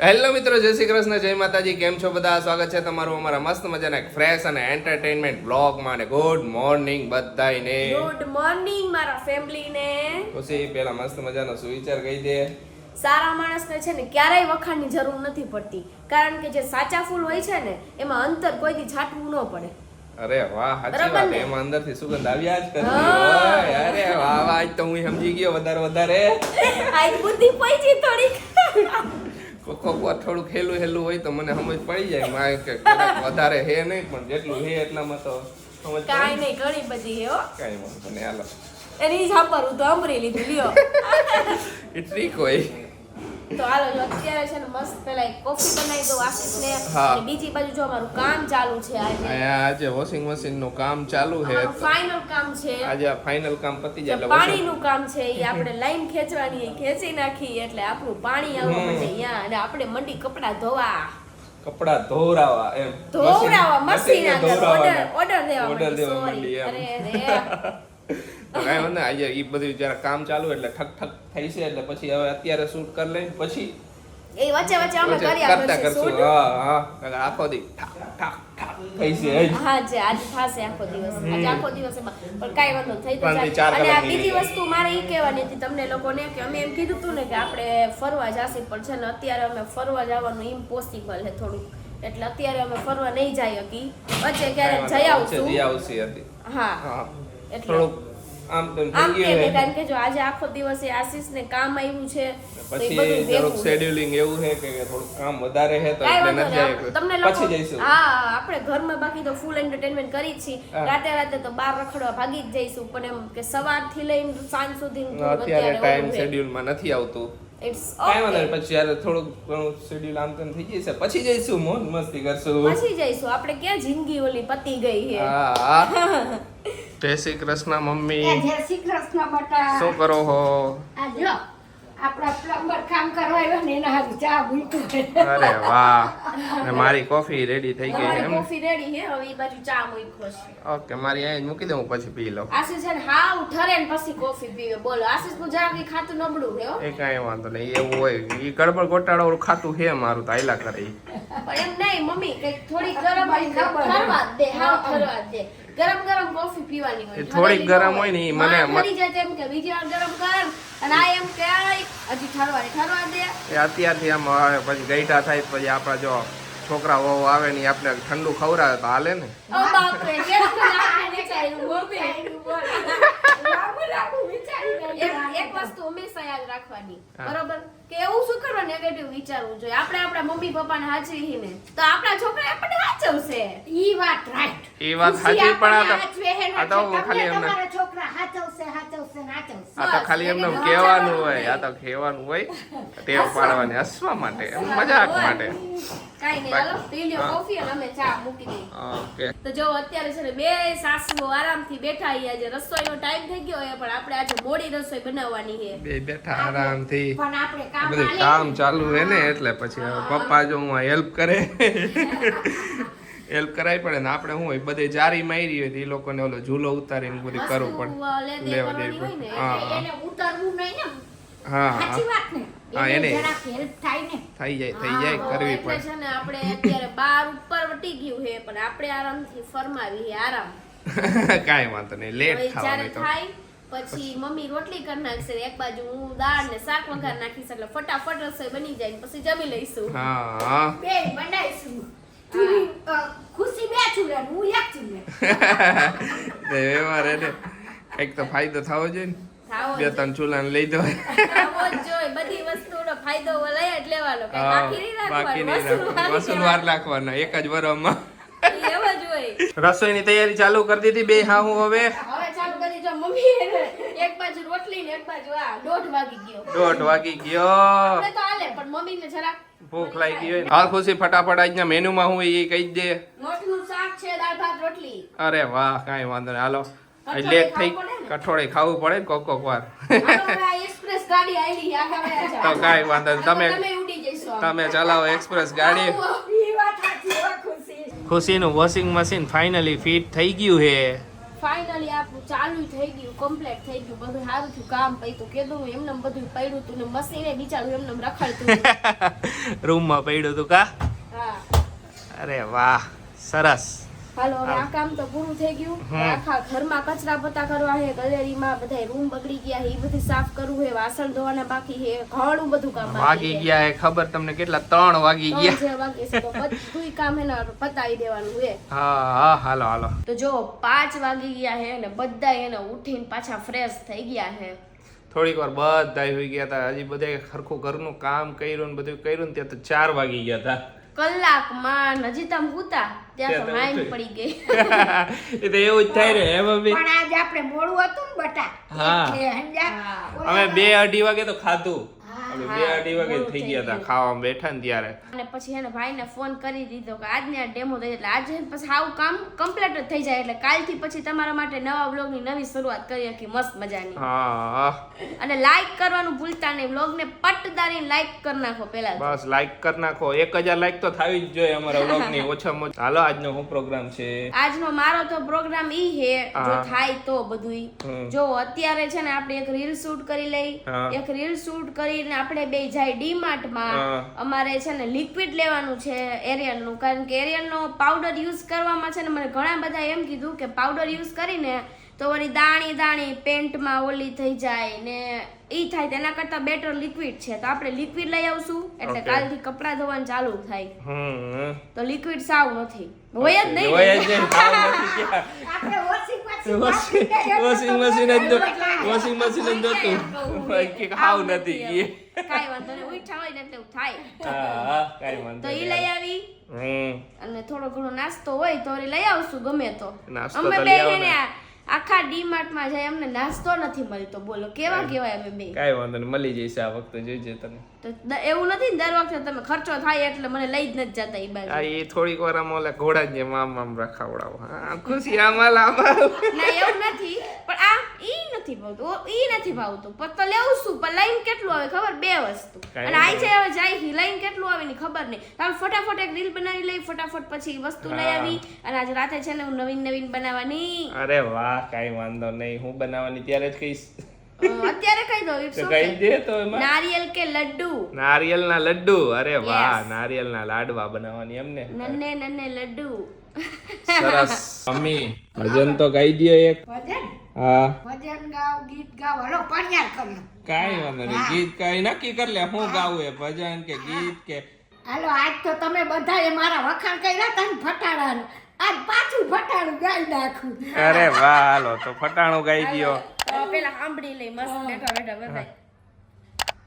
Hello મિત્રો જય શ્રી કૃષ્ણ જય માતાજી કેમ છો બધા? સ્વાગત છે તમારું અમારા મસ્ત મજાના ફ્રેશ અને એન્ટરટેનમેન્ટ બ્લોગમાં ને ગુડ મોર્નિંગ બધાયને. ગુડ મોર્નિંગ મારા ફેમિલીને ખુશી પેલા મસ્ત મજાનો સુવિચાર કહી દે. સારા માણસને છે ને ક્યારેય વખાણની જરૂર નથી પડતી. કારણ કે જે સાચા ફૂલ હોય છે ને એમાં અંતર કોઈથી છાંટવું ન પડે. અરે વાહ સાચી વાત. ને? એમાં અંદરથી સુગંધ આવ્યા જ કરતી અરે વાહ વાહ આજ તો હું સમજી ગયો વધારે વધારે. આજ બુદ્ધિ પહોંચી થોડીક. કોક થોડુંક ખેલું હેલું હોય તો મને સમજ પડી જાય. મારે કે વધારે હે નહીં પણ જેટલું હે એટલામાં તો સમજ કાઈ નહીં ઘણી બધી હે હો. કાંઈ વાંધો નહીં હાલો. એની સાંભળું તો અંબરી લીધું લ્યો. એ ટ્રીક હોય. તો હાલો જો અત્યારે છે ને મસ્ત પેલા એક કોફી બનાવી દો આશીષને. ને અને બીજી બાજુ જો અમારું કામ ચાલુ છે આજે. આજે વોશિંગ મશીનનું કામ ચાલુ છે. ફાઇનલ કામ છે. આજે આ ફાઇનલ કામ પતી જાય પાણી નું કામ છે એ આપણે લાઈન ખેંચવાની ખેંચી નાખી એટલે આપણું પાણી આવવા. માટે અહીંયા. અને આપણે મંડી કપડા ધોવા. કપડા ધોરાવા એમ. ધોરાવા મશીન ઓર્ડર ઓર્ડર દેવા Order દેવા સોરી અરે. કાંઈ વાંધો આજે એ બધું જરા કામ ચાલુ એટલે ઠક ઠક થઈ છે એટલે પછી હવે અત્યારે શૂટ કરી લઈને પછી એ વચ્ચે વચ્ચે અમે કરી કરતા કરશું. હા હા. આખો દી ઠાક ઠાક ઠાક થઈ છે હા છે આજે થશે આખો દિવસ. આજે આખો દિવસ પણ કાંઈ વાંધો થઈ તો જાય. અને આ બીજી વસ્તુ મારે એ કહેવાની હતી તમને લોકોને કે અમે એમ કીધું હતું ને કે આપણે ફરવા જાસી પણ છે ને અત્યારે અમે ફરવા જવાનું ઇમ્પોસિબલ છે થોડું એટલે અત્યારે અમે ફરવા નહીં જઈ શકી વચ્ચે ક્યારેક જઈ આવશે. જઈ આવશી હતી હા. હા. એટલે થોડુંક આમ તેમ આમ થઈ કે ગયું કારણ કે જો આજે આખો દિવસ એ આશીષને કામ આવ્યું છે પછી થોડુંક શેડ્યુલિંગ એવું છે કે થોડુંક કામ વધારે છે તો એટલે નથી તમને પછી જઈશું. હા આપણે ઘરમાં બાકી તો ફૂલ એન્ટરટેનમેન્ટ કરી છીએ. રાતે રાતે તો બહાર રખડવા ભાગી જ જઈશું પણ એમ કે સવારથી લઈને સાંજ સુધી અત્યારે ટાઈમ શેડ્યુલમાં નથી આવતું. ઇટ્સ ઓકે પછી થોડુંક ઘણું શેડ્યુલ આમ તેમ થઈ જશે. પછી જઈશું મોજ મસ્તી કરશું. પછી જઈશું. આપણે ક્યાં જિંદગી ઓલી પતી ગઈ છે? હા. જય શ્રી કૃષ્ણ મમ્મી. એ જય શ્રી કૃષ્ણ બટા. શું કરો હો? આજો આપણા પ્લમ્બર કામ કરવા આવ્યો ને એના હાથ ચા મૂક્યું અરે વાહ. અને મારી કોફી રેડી થઈ ગઈ છે એમ? કોફી રેડી છે હવે ઈ બાજુ ચા મૂક્યો છે. ઓકે મારી અહીં મૂકી દઉં પછી પી લઉં. આશીષ છે ને હાવ ઠરે ને પછી કોફી પીવે. બોલો આશીષનું જા ઈ ખાતું નબળું છે એ કાંઈ વાંધો નહીં એવું હોય. એ ગડબડ ગોટાળો વાળું ખાતું છે મારું તો આયલા કરે ઈ. પણ એમ નહીં મમ્મી કઈ થોડી ગરમ હોય ખબર. દે હા ઠરવા દે. ગરમ ગરમ કોફી પીવાની હોય. થોડીક ગરમ હોય ને મને- મરી જાય તો એમ કે બીજી વાર ગરમ કર. અને આ એમ કે હજી ઠરવા ઠરવા દે. એ અત્યારથી આમ આવે પછી ગઈઢા થાય પછી આપણા જો છોકરા વહુ આવે ને આપણે ઠંડુ ખવડાવે તો હાલે ને. ઓ બાપ રે મમ્મી. એક એક વસ્તુ હંમેશા યાદ રાખવાની. બરોબર? કે એવું શું કરવા નેગેટિવ વિચારવું જોઈએ. આપણે આપણા મમ્મી પપ્પાને હાચવી ને તો આપણા છોકરા આપણને હાચવશે. ઈ વાત રાઈટ ઈ વાત સાચી પણ આ તો આ તો ખાલી એમને તમારા છોકરા હાચવશે હાચવશે હાચવશે. આ તો ખાલી એમને કહેવાનું હોય આ તો કહેવાનું હોય. ટેવ પાડવાની હસવા માટે મજાક માટે. કાઈ નહીં હાલો પી કોફી અને અમે ચા મૂકી દઈએ. ઓકે. તો જો અત્યારે છે ને બે સાસુઓ આરામથી બેઠા અહીંયા જે રસોઈનો ટાઈમ થઈ ગયો હોય પણ આપણે આજે મોડી રસોઈ બનાવવાની છે. બે બેઠા આરામથી. પણ આપણે કામ બધું કામ ચાલુ હે ને એટલે પછી પપ્પા જો હું હેલ્પ કરે. હેલ્પ કરાવી પડે ને આપણે હું હોય બધે જારી મારી હોય એ લોકોને ઓલો ઝૂલો ઉતારીને બધું કરવું પડે. દે લેવા દેવી પડે. હા હા. નહીં ને હા હા. સાચી વાત ને. હા, એને એને. હેલ્પ થાય ને. થઈ જાય થઈ જાય કરવી પડે. છે ને આપણે અત્યારે બાર ઉપર વટી ગયું છે પણ આપણે આરામથી ફરમાવી આરામ. કાંઈ વાંધો નહીં લેટ જ્યારે તો. થાય પછી મમ્મી રોટલી કરી નાખશે એક બાજુ હું દાળ ને શાક વઘાર નાખીશ એટલે ફટાફટ રસોઈ બની જાય પછી જમી લઈશું. હા. બે બનાવીશું. ખુશી બે ચૂલે હું એક ચૂલે. તો વ્યવહાર એને. કંઈક તો ફાયદો થવો જોઈએ ને. બે ત્રણ લઈ દો બધી વસ્તુનો ફાયદો લઈ જ લેવાનો. બાકી નહીં રાખવાનું. વસૂલવાર રાખવાના. એક જ વરમાં રસોઈની તૈયારી ચાલુ કરી દીધી બે હા હું હવે હવે ચાલુ કરી જો મમ્મી એક બાજુ રોટલી ને એક બાજુ આ દોઢ વાગી ગયો. દોઢ વાગી ગયો. આપણે તો હાલે પણ મમ્મી ને ભૂખ લાગી હોય હાલ ખુશી ફટાફટ આજના મેનુમાં હું એ કહી દે. મોટનું શાક છે દાળ ભાત રોટલી. અરે વાહ કાઈ વાંધો નહીં. હાલો લેટ થઈ કઠોળે ખાવું પડે કોક કોક વાર. તો કાઈ વાંધો તમે તમે ચલાવો એક્સપ્રેસ ગાડી. હો ખુશીનું વોશિંગ મશીન ફાઇનલી ફિટ થઈ ગયું છે. ફાઇનલી આપણું ચાલુ થઈ ગયું કમ્પ્લીટ થઈ ગયું. બધું સારું થયું કામ પૈતું કીધું એમને બધું પડ્યું હતું ને મશીને બિચારું એમને રખાડતું રૂમમાં પડ્યું તું કા? હા. અરે વાહ સરસ. હાલો હવે આ કામ તો પૂરું થઈ ગયું. આખા ઘરમાં કચરા પતા કરવા છે ગલેરીમાં બધા રૂમ બગડી ગયા છે એ બધું સાફ કરવું છે વાસણ ધોવાના બાકી છે ઘણું બધું કામ વાગી ગયા એ ખબર તમને કેટલા? ત્રણ વાગી ગયા. છે વાગી છે તો કામ એના પતાવી દેવાનું છે હા હા હાલો હાલો. તો જો પાંચ વાગી ગયા છે અને બધા એને ઉઠીને પાછા ફ્રેશ થઈ ગયા છે થોડીક વાર બધા હોઈ ગયા હતા હજી બધા ખરખું ઘરનું કામ કર્યું ને બધું કર્યું ને ત્યાં તો ચાર વાગી ગયા હતા કલાકમાં હજી તમે હુતા ત્યાં તો ઉઠી. પડી ગઈ. એ તો એવું જ થાય ને હે મમ્મી? પણ આજે આપણે મોડું હતું ને બટા હા. અમે બે અઢી વાગે તો ખાધું. હા, અમે બે અઢી વાગે થઈ ગયા હતા ખાવા બેઠા ને ત્યારે. અને પછી એને ભાઈને ફોન કરી દીધો કે આજને આ ડેમો થઈ એટલે આજે પછી આવું કામ કમ્પ્લીટ જ થઈ જાય. એટલે કાલથી પછી તમારા માટે નવા બ્લોગની નવી શરૂઆત કરી હતી મસ્ત મજાની. હા. અને લાઈક કરવાનું ભૂલતા નહીં. બ્લોગને પટદારીને લાઈક કરી નાખો પહેલા બસ લાઈક કરી નાખો. એક હજાર લાઈક તો થવી જ જોઈએ અમારા વ્લોગની ઓછામાં ઓછા. હાલો આજનો હું પ્રોગ્રામ છે? આજનો મારો તો પ્રોગ્રામ ઈ હે જો થાય તો બધુંય. જો અત્યારે છે ને આપણે એક રીલ શૂટ કરી લઈ. એક રીલ શૂટ કરીને આપણે બે જાય ડીમાર્ટમાં અમારે છે ને લિક્વિડ લેવાનું છે એરિયલનું. કારણ કે એરિયલ નો પાવડર યુઝ કરવામાં છે ને મને ઘણા બધા એમ કીધું કે પાવડર યુઝ કરીને તો વળી દાણી દાણી પેન્ટમાં ઓલી થઈ જાય ને ઈ થાય તેના કરતા બેટર લિક્વિડ છે. તો આપણે લિક્વિડ લઈ આવશું એટલે કાલથી કપડાં ધોવાનું ચાલુ થાય. હમ. તો લિક્વિડ સાવ નથી. હોય જ નહીં વોશિંગ મશીન જ. વોશિંગ મશીન જ નહોતું કે હાવ નથી ઈ. કાંઈ વાંધો નહીં ઉઠા હોય ને એટલે થાય હા કાંઈ વાંધો તો ઈ. લઈ આવી અને થોડો ઘણો નાસ્તો હોય તો લઈ આવશું ગમે તો અમે બે ને. આખા ડીમાર્ટમાં જાય અમને નાસ્તો નથી મળતો બોલો કેવા કેવાય અમે બે કાંઈ વાંધો નહીં મળી જઈશ આ વખતે જોઈજે તને તો એવું નથી ને દર વખતે તમે ખર્ચો થાય એટલે મને લઈ જ નથી જતા આ બાજુ. એ થોડીક વાર આમ ઓલા ઘોડા જ જેમ આમ રખાવડાવો. હા ખુશી આમાં લાંબા ના એવું નથી. પણ આ ઈ નથી ભાવતું. ઈ નથી ભાવતું. પણ તો લેવું શું? પણ લઈને કેટલું આવે ખબર? બે વસ્તુ. અને આઈ છે હવે જાય હી. લઈને કેટલું આવે ની ખબર નહીં. તમે ફટાફટ એક રીલ બનાવી લઈ ફટાફટ પછી વસ્તુ લઈ આવી. અને આજે રાતે છે ને હું નવીન નવીન બનાવવાની. અરે વાહ કાઈ વાંધો નહીં. હું બનાવવાની ત્યારે જ કહીશ. અત્યારે કહી દો ઇટ્સ ઓકે કહી દે તો એમાં. નારિયેલ કે લડ્ડુ? નારિયેલના લડ્ડુ. અરે વાહ. નારિયેલના લાડવા બનાવવાની એમને. નન્ને નન્ને લડ્ડુ. સરસ. મમ્મી. ભજન તો ગાઈ દે એક. ભજન? હા. ભજન ગાવ ગીત ગાવ. હલો પણ્યાર કર્યો કાઈ વાંધો નહીં. ગીત કાઈ નક્કી કરી લે. હું ગાવું એ ભજન કે ગીત કે હાલો આજ તો તમે બધાએ મારા વખાણ કર્યા હતા ને ફટાડાના. આજ પાછું ફટાણું ગાઈ નાખું. અરે વાહ હાલો તો ફટાણું ગાઈ દ્યો પેલા સાંભળી લઈ મસ્ત બેઠા બેઠા બધા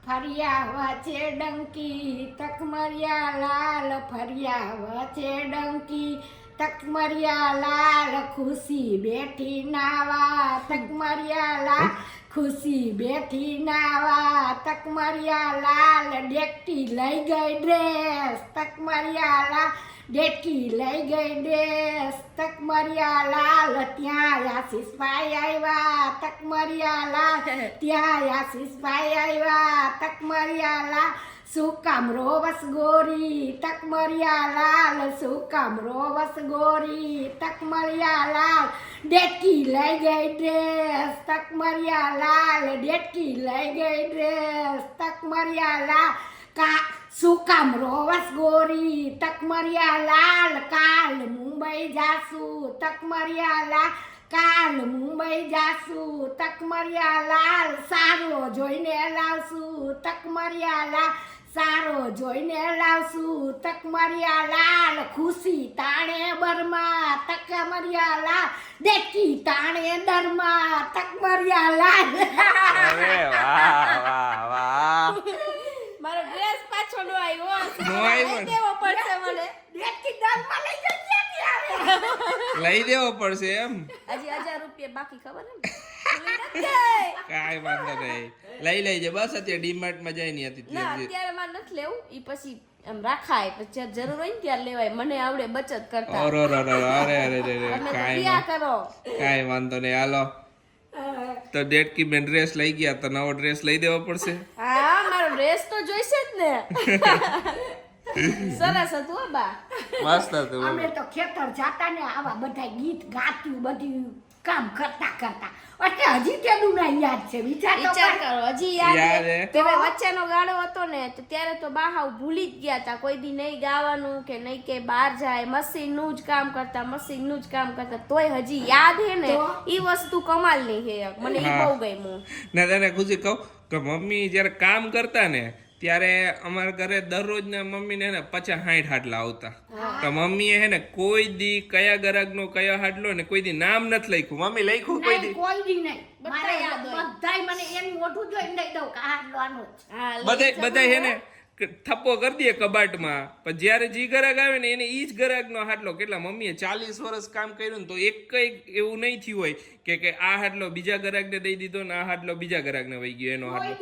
ફરિયા વાચે ડંકી તકમરિયા લાલ ફરિયા વચ્ચે ડંકી તકમરિયા લાલ ખુશી બેઠી નાવા તકમરિયા લાલ ખુશી બેઠી નાવા તકમરિયા લાલ ડેકટી લઈ ગઈ ડ્રેસ તકમરિયા લાલ ડેટકી લઈ ગઈ ડ્રેસ તકમરિયા લાલ, ત્યાં આશીષભાઈ આવ્યા તકમરિયા લાલ, ત્યાં આશીષભાઈ આવ્યા તકમરિયા લાલ, શું કામ રોવસ ગોરી? તકમરિયા લાલ, શું કામ રોવસ ગોરી? તકમરિયા લાલ, ડેટકી લઈ ગઈ ડ્રેસ તકમરિયા લાલ, ડેટકી લઈ ગઈ ડ્રેસ તકમરિયા લાલ, કા શું કામ? રોવસ ગોરી, તકમરિયા લાલ, કાલ મુંબઈ જાસુ તકમરિયા લાલ, કાલ મુંબઈ જાસુ તકમરિયા લાલ, સારો જોઈને લાવશું. તકમરિયા લાલ, સારો જોઈને લાવશું. તકમરિયા લાલ, ખુશી તાણે બરમાં. તકમરિયા લાલ, દેખી તાણે દરમાં. તકમરિયા લાલ. વાહ વાહ વાહ. મારો ડ્રેસ પાછો નો આવ્યો. નો આવ્યો ને? દેવો પડશે મને. દેખી દરમાં લઈ જઈ ક્યાંથી આવે? લઈ દેવો પડશે એમ. હજી હજાર રૂપિયા બાકી ખબર ને. કાંઈ વાંધો નહીં. લઈ લેજે બસ અત્યારે ડીમાર્ટમાં જાય નહીં હતી ના અત્યારે મારે નથી લેવું. ઈ પછી એમ રાખાય. પછી જરૂર હોય ને ત્યારે લેવાય. મને આવડે બચત કરતા. અરે અરે અરે અરે અરે ક્યાં કરો. કાંઈ વાંધો નહીં. હાલો. તો ડેટકી બેન ડ્રેસ લઈ ગયા. તો નવો ડ્રેસ લઈ દેવો પડશે. હા. ડ્રેસ તો જોઈશે જ ને. સરસ હતું બા. મસ્ત હતું અમે તો ખેતર જાતા ને આવા બધા ગીત ગાતું બધું કામ કરતા કરતા. હજી તેનું ના યાદ છે વિચાર તો વિચાર કર. કરો હજી યાદ યાદ હે? હે? તમે વચ્ચેનો ગાળો હતો ને તો ત્યારે તો બાહાવ ભૂલી જ ગયા હતા કોઈ દી નહીં ગાવાનું કે નહીં કે બહાર જાય મશીનનું જ કામ કરતા મશીનનું જ કામ કરતા તોય હજી યાદ હે ને તો? ઈ વસ્તુ કમાલની હે મને ઈ હા. બહુ ગમ્યું ને તને ખુશી કહું કે મમ્મી જ્યારે કામ કરતા ને ત્યારે અમારા ઘરે દરરોજ ને મમ્મીને હે ને પચાસ સાઠ હાટલા આવતા. તો મમ્મીએ હે ને કોઈ દી કયા ગરાગનો કયો હાટલો ને કોઈ દી નામ નથી લખ્યું. મમ્મી લખ્યું કોઈ દી? કોઈ દી નહીં. બધાય મને એમ મોઢું જોઈને દઈ દઉં કે આ આનો બધાય બધાય હે ને થપ્પો કરી દે કબાટમાં. પણ જ્યારે જી ગ્રાહક આવે ને એને એ જ ગ્રાહકનો હાટલો કેટલા? મમ્મીએ ચાલીસ વર્ષ કામ કર્યું ને તો એક કંઈક એવું નહીં થયું હોય કે કે આ હાટલો બીજા ગ્રાહકને દઈ દીધો ને આ હાટલો બીજા ગ્રાહકને વહી ગયો એનો હાટલો.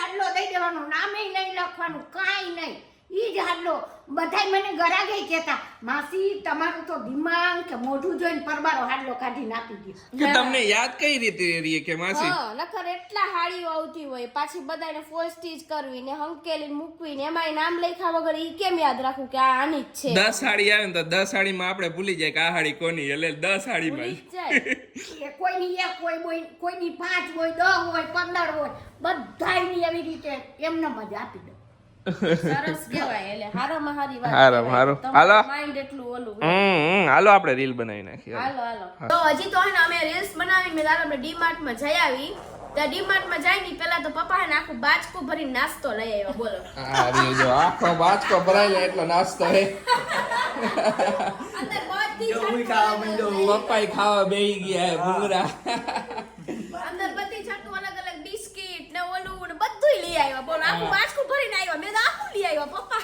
હાડલો દઈ દેવાનું નામે નહીં લખવાનું કાંઈ નહીં. ઈ જ હાલો. બધાય મને ગરાગે કહેતા માસી તમારું તો દિમાગ કે મોઢું જોઈને પરબારો હાડલો કાઢી નાખી દે કે તમને યાદ કઈ રીતે રહીએ કે માસી? હા નખર એટલા હાળીઓ આવતી હોય પાછી બધાને ફોલ સ્ટીચ કરવી ને હંકેલી મૂકવી ને એમાંય નામ લખ્યા વગર ઈ કેમ યાદ રાખું કે આ આની જ છે? દસ સાડી આવે ને તો દસ સાડીમાં આપણે ભૂલી જાય કે આ સાડી કોની એટલે દસ સાડીમાં ભૂલી જ એ કોઈની એક હોય કોઈ કોઈની પાંચ હોય દસ હોય પંદર હોય બધાયની એવી રીતે એમને મજા આપી દો. રીલ બનાવી નાખીએ. તો હજી તો અમે રીલ્સ બનાવી મેં આપણે ડીમાર્ટમાં જઈ આવી. ત્યાં ડીમાર્ટમાં જઈ ની પેલા તો પપ્પા હે આખું બાચકો ભરી નાસ્તો લઈ આવ્યો બોલો. આખો બાચકો ભરાઈ એટલો નાસ્તો હે. અંદર બધી ખાવા બે ગયા ભૂંગરા લઈ આવ્યા. બોલો આખું બાસકું ભરીને આવ્યા. મેં તો આખું લઈ આવ્યા પપ્પા.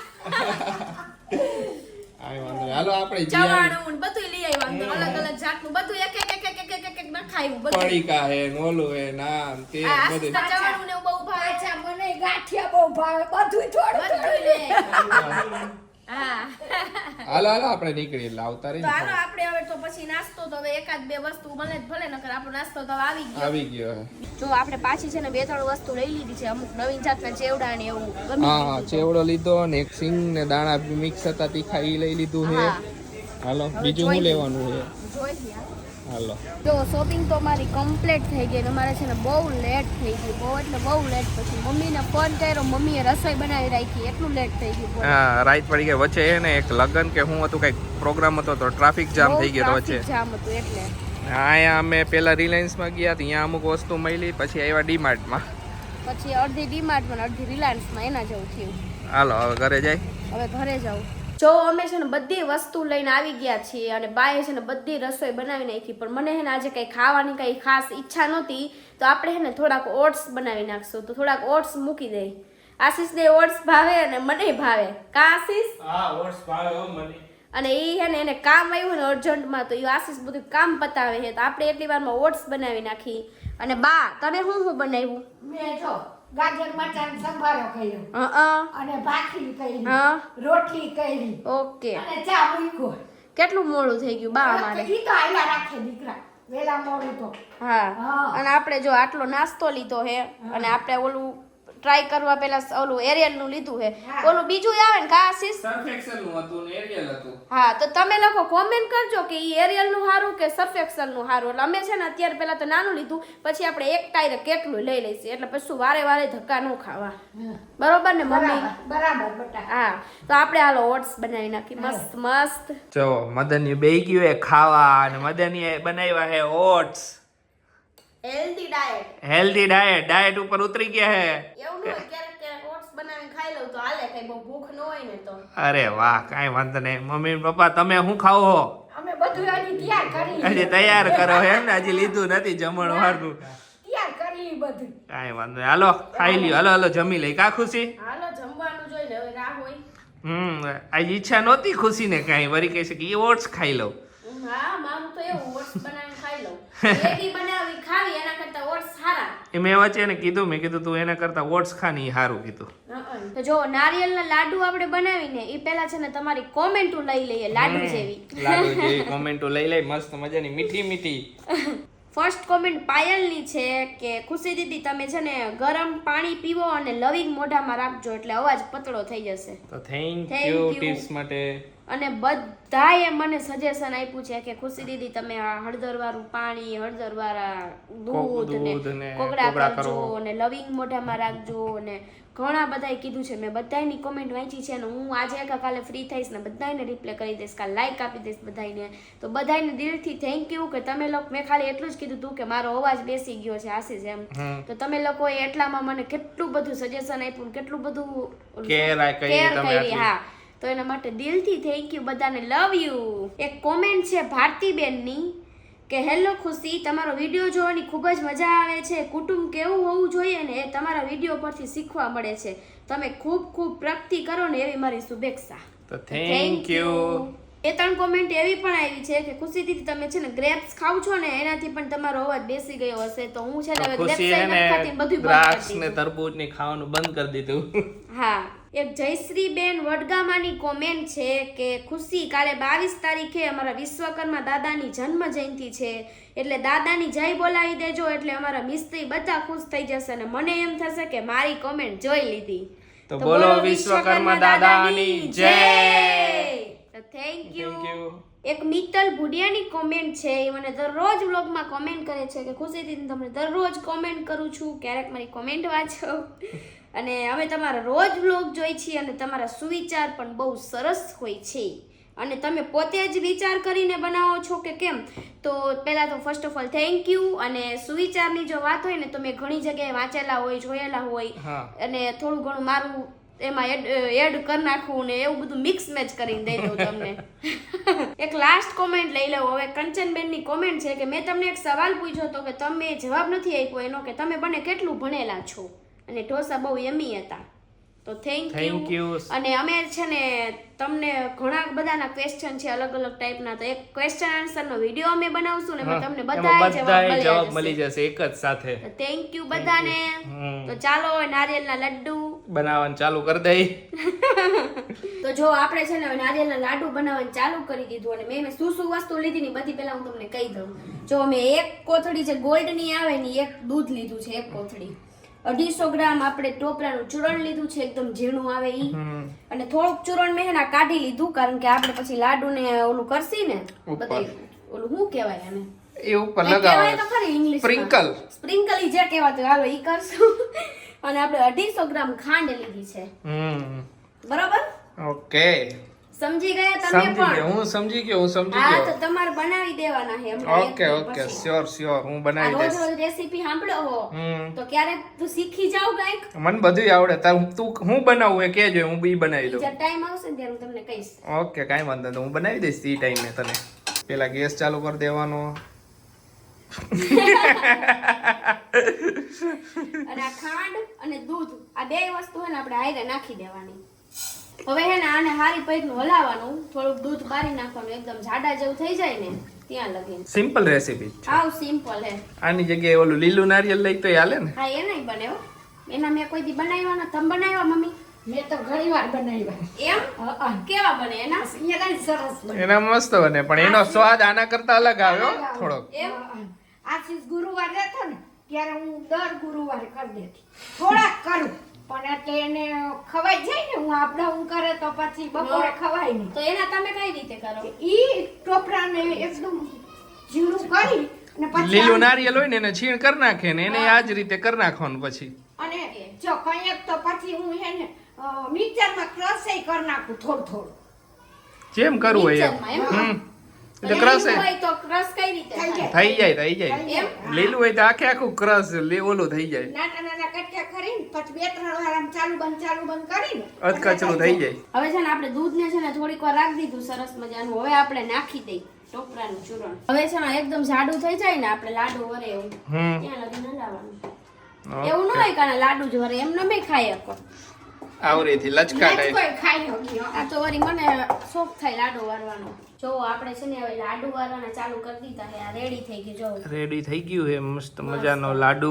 આય વાંધો નહીં. હાલો આપણે જવાનું બધું લઈ આવ્યા અંદર અલગ અલગ જાતનું. બધું એક એક એક એક એક એક એક નખાયું બધું. પડીકા હે નોલું હે નામ તે બધું જવાનું ને બહુ ભાવે. છે મને ગાંઠિયા બહુ ભાવે. બધું છોડ બધું લે. હાલો હાલો આપણે નીકળી એટલે આવતા રહી હાલો આપણે હવે તો પછી નાસ્તો તો હવે એકાદ બે વસ્તુ મળે જ ભલે નકર આપણો નાસ્તો તો આવી ગયો. આવી ગયો. જો આપણે પાછી છે ને બે ત્રણ વસ્તુ લઈ લીધી છે અમુક નવીન જાતના ચેવડા ને એવું હા હા ચેવડો લીધો ને એક સિંગ ને દાણા મિક્સ હતા તીખા ઈ લઈ લીધું છે. હાલો બીજું શું લેવાનું છે? જોઈ. હાલો. જો શોપિંગ તો મારી કમ્પ્લીટ થઈ ગઈ અને મારે છે ને બહુ લેટ થઈ ગઈ બહુ એટલે બહુ લેટ પછી મમ્મીને ફોન કર્યો મમ્મીએ રસોઈ બનાવી રાખી એટલું લેટ થઈ ગયું હા રાઈટ પડી ગઈ. વચ્ચે એને એક લગન કે હું હતું કંઈક પ્રોગ્રામ હતો તો ટ્રાફિક જામ થઈ ગયો વચ્ચે. જામ હતું એટલે. અહીંયા અમે પેલા રિલાયન્સમાં ગયા ત્યાં અમુક વસ્તુ મળી પછી આવ્યા ડીમાર્ટમાં પછી અડધી ડીમાર્ટમાં અડધી રિલાયન્સમાં એના જવું થયું. હાલો હવે ઘરે જાય? હવે ઘરે જાઉં. જો અમે છે ને બધી વસ્તુ લઈને આવી ગયા છીએ અને બાએ છે ને બધી રસોઈ બનાવી નાખી પણ મને છે ને આજે કંઈ ખાવાની કંઈ ખાસ ઈચ્છા નહોતી તો આપણે છે ને થોડાક ઓટ્સ બનાવી નાખશું. તો થોડાક ઓટ્સ મૂકી દઈ આશીષને ઓટ્સ ભાવે અને મને ભાવે. કા આશીષ? હા ઓટ્સ ભાવે મને. અને એ છે ને એને કામ આવ્યું ને અર્જન્ટમાં તો એ આશીષ બધું કામ પતાવે છે. તો આપણે એટલી વારમાં ઓટ્સ બનાવી નાખી. અને બા તને શું શું બનાવ્યું? મેં જો ગાજર મરચાં સંભારો કર્યો. અને ભાખરી કરી. રોટલી કરી. ઓકે. અને ચા મૂક્યો. કેટલું મોડું થઈ ગયું બા અમારે? ઈ તો આયા રાખે દીકરા. વેલા મોડું તો. હા. હા. અને આપણે જો આટલો નાસ્તો લીધો હે. અને આપણે ઓલું ટ્રાય કરવા પેલા ઓલું એરિયલનું લીધું હે. ઓલું બીજું આવે ને કા આશીષ? સર્ફેક્સલનું હતું ને એરિયલ હતું. હા તો તમે લોકો કોમેન્ટ કરજો કે ઈ એરિયલનું સારું કે સફેક્સલનું સારું એટલે અમે છે ને અત્યારે પેલા તો નાનું લીધું પછી આપણે એક ટાયર કેટલું લઈ લઈશું. એટલે પછી શું વારે વારે ધક્કા ન ખાવા. બરોબર ને મમ્મી? બરાબર બટા. હા તો આપણે હાલો ઓટ્સ બનાવી નાખી મસ્ત મસ્ત. જો મદનની બે ગયું એ ખાવા અને મદનીએ બનાવ્યા હે oats. Healthy diet healthy diet diet ઉપર ઉતરી ગયા હે. એવું ન હોય ક્યારેક ક્યારેક ઓટ્સ બનાવીને ખાઈ લઉં તો હાલે કઈ બહુ ભૂખ ન હોય ને તો. અરે વાહ કાંઈ વાંધો નહીં. મમ્મી પપ્પા તમે શું ખાઓ હો? અમે બધું હજી તૈયાર કરી. હજી તૈયાર કરો એમ ને? હજી લીધું નથી જમણ વાળું. તૈયાર કરી બધું. કાઈ વાંધો નહીં. હાલો ખાઈ લ્યો. હાલો હાલો જમી લઈ. કા ખુશી? હાલો જમવાનું જોઈને હવે રાહ હોય. હમ આજે ઈચ્છા નહોતી ખુશીને કાંઈ. વરી કહે છે કે એ ઓટ્સ ખાઈ લઉં. હા મામ તો એવું ઓટ્સ લઉં મેગી બનાવી ખાવી એના કરતા ઓટ્સ સારા. એ મેં વચ્ચે એને કીધું મેં કીધું તું એના કરતા ઓટ્સ ખા ને સારું કીધું. તો જો નારિયેળના લાડુ આપણે બનાવીને એ પહેલા છે ને તમારી કોમેન્ટો લઈ લઈએ લાડુ જેવી. લાડુ જેવી કોમેન્ટો લઈ લઈ મસ્ત મજાની મીઠી મીઠી. ફર્સ્ટ કોમેન્ટ પાયલની છે કે ખુશી દીદી તમે છે ને ગરમ પાણી પીવો અને લવિંગ મોઢામાં રાખજો એટલે અવાજ પતળો થઈ જશે. તો થેન્ક યુ ટિપ્સ માટે. અને બધાએ મને સજેશન આપ્યું છે કે ખુશી દીદી તમે આ હળદર વાળું પાણી હળદર વાળા દૂધ ને કોગળા કરજો કરો. અને લવિંગ મોઢામાં રાખજો અને ઘણા બધાએ કીધું છે મેં બધાની કોમેન્ટ વાંચી છે અને હું આજે કે કાલે ફ્રી થઈશ ને બધાને રિપ્લે કરી દઈશ કાલે લાઈક આપી દઈશ બધાને તો બધાને દિલથી થેન્ક યુ કે તમે લોકો મેં ખાલી એટલું જ કીધું હતું કે મારો અવાજ બેસી ગયો છે આશીષ એમ. તો તમે લોકોએ એટલામાં મને કેટલું બધું સજેશન આપ્યું કેટલું બધું કેર કરી. હા તો એના માટે દિલથી થેન્ક યુ બધાને લવ યુ એક કોમેન્ટ છે ભારતીબેનની કે હેલો ખુશી તમારો વીડિયો જોવાની ખૂબ જ મજા આવે છે. કુટુંબ કેવું હોવું જોઈએ ને એ તમારા વીડિયો પરથી શીખવા મળે છે. તમે ખૂબ ખૂબ પ્રગતિ કરો ને એવી મારી શુભેચ્છા. તો થેન્ક યુ એ ત્રણ કોમેન્ટ એવી પણ આવી છે કે ખુશી દીદી તમે છે ને ગ્રેપ્સ ખાવ છો ને એનાથી પણ તમારો અવાજ બેસી ગયો હશે. તો હું છે ને હવે નથી ખાતી, બધું બંધ કરી ને દીધું. તરબૂચ ને ખાવાનું બંધ કરી દીધું. હા. એક જયશ્રીબેન વડગામાની કોમેન્ટ છે કે ખુશી કાલે બાવીસ તારીખે અમારા વિશ્વકર્મા દાદાની જન્મ જયંતિ છે. એટલે દાદાની જય બોલાવી દેજો એટલે અમારા મિસ્ત્રી બધા ખુશ થઈ જશે અને મને એમ થશે કે મારી કોમેન્ટ જોઈ લીધી. તો બોલો વિશ્વકર્મા દાદાની જય! થેન્ક યુ એક મિત્તલ ભુડિયાની કોમેન્ટ છે એ મને દરરોજ વ્લોગમાં કોમેન્ટ કરે છે કે ખુશીથી તમને દરરોજ કોમેન્ટ કરું છું. ક્યારેક મારી કોમેન્ટ વાંચો. અને અમે તમારા રોજ બ્લોગ જોઈ છીએ અને તમારા સુવિચાર પણ બહુ સરસ હોય છે. અને તમે પોતે જ વિચાર કરીને બનાવો છો કે કેમ? તો પહેલાં તો first of all thank you અને સુવિચારની જો વાત હોય ને તો મેં ઘણી જગ્યાએ વાંચેલા હોય જોયેલા હોય. અને થોડું ઘણું મારું એમાં એડ એડ કરી નાખવું ને એવું બધું મિક્સ મેચ કરીને દઈ દઉં તમને. એક લાસ્ટ કોમેન્ટ લઈ લઉં. હવે કંચનબેનની કોમેન્ટ છે કે મેં તમને એક સવાલ પૂછ્યો હતો કે તમે જવાબ નથી આપ્યો એનો કે તમે બંને કેટલું ભણેલા છો? અને ઢોસા બહુ યમી હતા. તો થેન્ક યુ અને અમે છે ને તમને ઘણા બધાના ક્વેશ્ચન છે અલગ અલગ ટાઈપના તો એક ક્વેશ્ચન આન્સર નો વીડિયો અમે બનાવશું ને તમને બધા જવાબ મળી જશે. એક જ સાથે. તો થેન્ક યુ બધાને. તો ચાલો હવે નારિયેળના લડ્ડુ બનાવવાનું ચાલુ કરી દઈ. તો જો આપણે છે ને નારિયેળના લાડુ બનાવવાનું ચાલુ કરી દીધું અને મેં મેં શું શું વસ્તુ લીધી ની બધી પહેલા હું તમને કહી દઉં. જો મેં એક કોથળી જે ગોલ્ડની આવે ને એક દૂધ લીધું છે એક કોથળી. અઢીસો ગ્રામ આપણે ટોપરાનું ચૂરણ લીધું છે એકદમ ઝીણું આવે ઈ. અને થોડુંક ચૂરણ મેં એના કાઢી લીધું કારણ કે આપણે પછી લાડુ ને ઓલું કરશી ને. ઓલું શું કહેવાય એને એ ઉપર કહેવાય તો ખરી ઇંગ્લિશ Sprinkle. સ્પ્રિંકલ ઈ જે કહેવાતું હાલો ઈ કરશું. અને આપણે અઢીસો ગ્રામ ખાંડ લીધી છે. બરોબર? ઓકે સમજી ગયા તમે ગયો પણ? હું સમજી ગયો હું સમજી હા તો તમારે બનાવી દેવાના છે ઓકે ઓકે શ્યોર શ્યોર હું બનાવી દઈશ. રોજ રેસીપી સાંભળો હો. તો ક્યારે તું શીખી જાવ કંઈક? મને બધું આવડે તાર તું હું બનાવું એ કહેજો હું બી બનાવી દઉં. ટાઈમ આવશે ત્યારે હું તમને કહીશ. ઓકે કાઈ વાંધો નહીં હું બનાવી દઈશ એ ટાઈમે તને. પેલા ગેસ ચાલુ કરી દેવાનો. અને આ ખાંડ અને દૂધ આ બે વસ્તુ હે ને આપણે આયરે નાખી દેવાની. હવે હે ને આને હારી પૈકનું હલાવવાનું થોડુંક દૂધ બારી નાખવાનું એકદમ જાડા જેવું થઈ જાય ને ત્યાં લગીને સિમ્પલ રેસીપી આવ સિમ્પલ હે. આની જગ્યાએ ઓલું લીલું નારિયેળ લઈ તો હાલે ને? હા એ નહીં બને હો. એના મેં કોઈ દી બનાવ્યા ના તમે બનાવ્યા મમ્મી? મેં તો ઘણી વાર બનાવ્યા. એમ? કેવા બને એના? એના સરસ બને. એના મસ્ત બને પણ એનો સ્વાદ આના કરતા અલગ આવ્યો થોડોક. એમ? આશીષ ગુરુવાર રહેતો ને ત્યારે હું દર ગુરુવારે કરી દેતી. થોડાક કરું. પણ એટલે એને ખવાઈ જાય ને હું આપડા હું કરે તો પછી બપોરે ખવાય નહીં. તો એના તમે કઈ રીતે કરો? ઈ ટોપરાને એકદમ જીરું કરી ને પછી લીલું નારિયેલ નારિયેળ હોય ને એને છીણ કરી નાખે ને એને આ જ રીતે કરી નાખવાનું પછી. અને જો કંઈક તો પછી હું એને મિક્સરમાં ક્રશ કરી નાખું થોડું થોડું. જેમ કરવું હોય એમ. એટલે ક્રશ હોય તો ક્રશ કઈ રીતે થઈ જાય. થઈ જાય? લીલું હોય તો આખે આખું ક્રશ ઓલું થઈ જાય. નાના નાના કટકા કરીને પછી બે ત્રણ વાર આમ ચાલુ બંધ ચાલુ બંધ કરીને અધકચરું થઈ જાય. હવે છે ને આપણે દૂધ ને છે ને થોડીક વાર રાખી દીધું સરસ મજાનું. હવે આપણે નાખી દઈ ટોપરાનું ચૂરણ. હવે છે ને એકદમ જાડું થઈ જાય ને આપણે લાડુ વરે એવું. ત્યાં લગી લાવવાનું એવું ન હોય કારણ લાડુ જ વરે એમ નમે ખાઈ શકો આવરીથી લચકા ટાઈપ કોઈ ખાઈ આ તો વરી મને શોખ થાય લાડુ વારવાનો. જો આપણે છે ને હવે લાડુ વારવાના ચાલુ કરી દીધા છે આ રેડી થઈ ગયું જો. રેડી થઈ ગયું હે મસ્ત મજાનો લાડુ.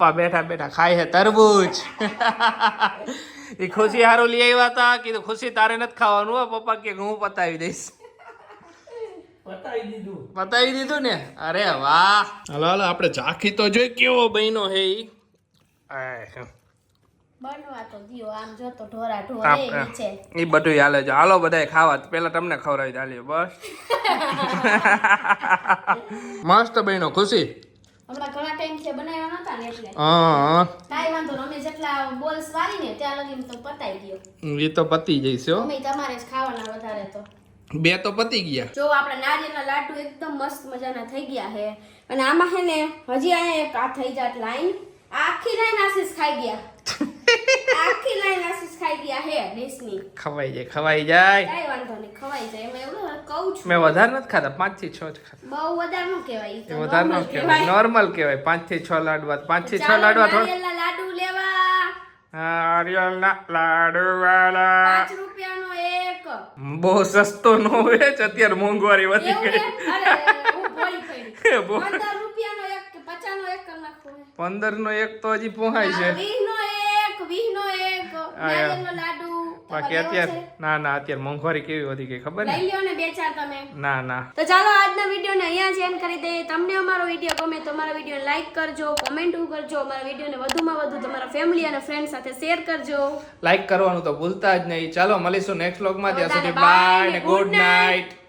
પા બેઠા બેઠા ખાય હે તરબૂચ. એ ખુશી હારો લઈ આવ્યા હતા કીધું ખુશી તારે નથી ખાવાનું હો પપ્પા. કે હું પતાવી દઈશ. પતાવી દીધું. પતાવી દીધું ને? અરે વાહ. હાલો હાલો આપણે ચાખી તો જોઈ કેવો બહેનો હે ઈ. બધું હાલે છે. હાલો બધાય ખાવા. પેલા તમને ખવડાવી ચાલ્યો બસ. મસ્ત બહેનો ખુશી? હમણાં ઘણા ટાઈમથી બનાવ્યા નતા ને એટલે. હા. કાંઈ વાંધો નહીં અમે જેટલા બોલ્સ વાળીને ત્યાં લગી તો પતાઈ ગયો એ તો પતી જઈશ હો. તમારે જ ખાવાના વધારે તો. બે તો પતી ગયા. જો આપડે નારિયેળના લાડુ એકદમ મસ્ત મજાના થઈ ગયા છે. અને આમાં હે ને હજી અહીંયા એક આ થઈ જાત લાઈન. આખી લાઈન આશીષ ખાઈ ગયા. આખી લાઈન આશીષ ખાઈ ગયા હે ડીશની ખવાઈ જાય ખવાઈ જાય. કાંઈ વાંધો નહીં ખવાઈ જાય. એમાં એવું કહું છું. મેં વધારે નથી ખાતા પાંચથી છ જ ખાતા બહુ વધારે નું કહેવાય વધારે કહેવાય નોર્મલ કહેવાય. પાંચથી છ લાડવા પાંચથી છ લાડવા થોડા લાડુ લેવા. નારિયેળના લાડુ વાળા પાંચ રૂપિયાનો એક. બહુ સસ્તો નો વેચ અત્યારે મોંઘવારી વધી ગઈ. ને? પંદર રૂપિયાનો એક કે એક કરી પંદર નો એક તો હજી પોહાય છે બાકી અત્યારે ના ના અત્યારે મોંઘવારી કેવી વધી ગઈ ખબર? લઈ લ્યો ને બે ચાર તમે. ના ના. તો ચાલો આજના વિડીયોને અહીંયા જ એન્ડ કરી દઈએ. તમને અમારો વીડિયો ગમે તો અમારા વીડિયો લાઈક કરજો કોમેન્ટ કરજો અમારા વિડીયોને વધુમાં વધુ તમારા ફેમિલી અને ફ્રેન્ડ સાથે શેર કરજો. લાઈક કરવાનું તો ભૂલતા જ નહીં. ચાલો મળીશું નેક્સ્ટ વ્લોગમાં ત્યાં સુધી બાય ને ને ગુડ નાઇટ